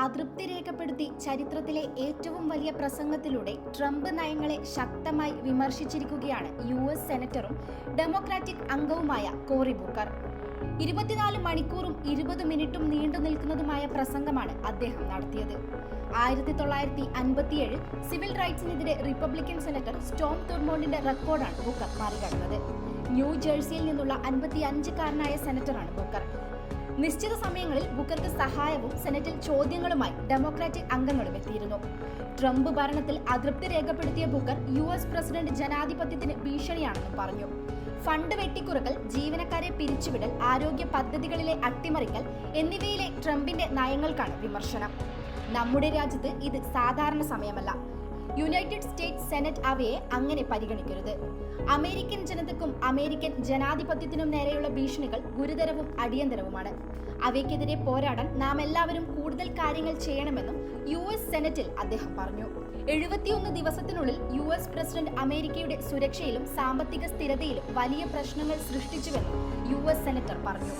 അതൃപ്തി രേഖപ്പെടുത്തി ചരിത്രത്തിലെ ഏറ്റവും വലിയ പ്രസംഗത്തിലൂടെ ട്രംപ് നയങ്ങളെ ശക്തമായി വിമർശിച്ചിരിക്കുകയാണ് യു എസ് സെനറ്ററും ഡെമോക്രാറ്റിക് അംഗവുമായ കോറി ബുക്കർ. ഇരുപത്തിനാല് മണിക്കൂറും ഇരുപത് മിനിറ്റും നീണ്ടു നിൽക്കുന്നതുമായ പ്രസംഗമാണ് അദ്ദേഹം നടത്തിയത്. ആയിരത്തി തൊള്ളായിരത്തി അൻപത്തിയേഴ് സിവിൽ റൈറ്റ്സിനെതിരെ റിപ്പബ്ലിക്കൻ സെനറ്റർ സ്റ്റോം തുർമോണ്ടിന്റെ റെക്കോർഡാണ് ബുക്കർ മറികടന്നത്. ന്യൂ ജേഴ്സിയിൽ നിന്നുള്ള അൻപത്തി അഞ്ചുകാരനായ സെനറ്ററാണ് ബുക്കർ. നിശ്ചിത സമയങ്ങളിൽ ബുക്കർക്ക് സഹായവും സെനറ്റിൽ ചോദ്യങ്ങളുമായി ഡെമോക്രാറ്റിക് അംഗങ്ങളും എത്തിയിരുന്നു. ട്രംപ് ഭരണത്തിൽ അതൃപ്തി രേഖപ്പെടുത്തിയ ബുക്കർ യു എസ് പ്രസിഡന്റ് ജനാധിപത്യത്തിന് ഭീഷണിയാണെന്നും പറഞ്ഞു. ഫണ്ട് വെട്ടിക്കുറകൾ ജീവനക്കാരെ പിരിച്ചുവിടൽ ആരോഗ്യ പദ്ധതികളിലെ അട്ടിമറിക്കൽ എന്നിവയിലെ ട്രംപിന്റെ നയങ്ങൾക്കാണ് വിമർശനം. നമ്മുടെ രാജ്യത്ത് ഇത് സാധാരണ സമയമല്ല. യുണൈറ്റഡ് സ്റ്റേറ്റ്സ് സെനറ്റ് അവയെ അങ്ങനെ പരിഗണിക്കരുത്. അമേരിക്കൻ ജനതക്കും അമേരിക്കൻ ജനാധിപത്യത്തിനും നേരെയുള്ള ഭീഷണികൾ ഗുരുതരവും അടിയന്തരവുമാണ്. അവയ്ക്കെതിരെ പോരാടാൻ നാം എല്ലാവരും കൂടുതൽ കാര്യങ്ങൾ ചെയ്യണമെന്നും യു എസ് സെനറ്റിൽ അദ്ദേഹം പറഞ്ഞു. എഴുപത്തിയൊന്ന് ദിവസത്തിനുള്ളിൽ യു എസ് പ്രസിഡന്റ് അമേരിക്കയുടെ സുരക്ഷയിലും സാമ്പത്തിക സ്ഥിരതയിലും വലിയ പ്രശ്നങ്ങൾ സൃഷ്ടിച്ചുവെന്നും യു എസ് സെനറ്റർ പറഞ്ഞു.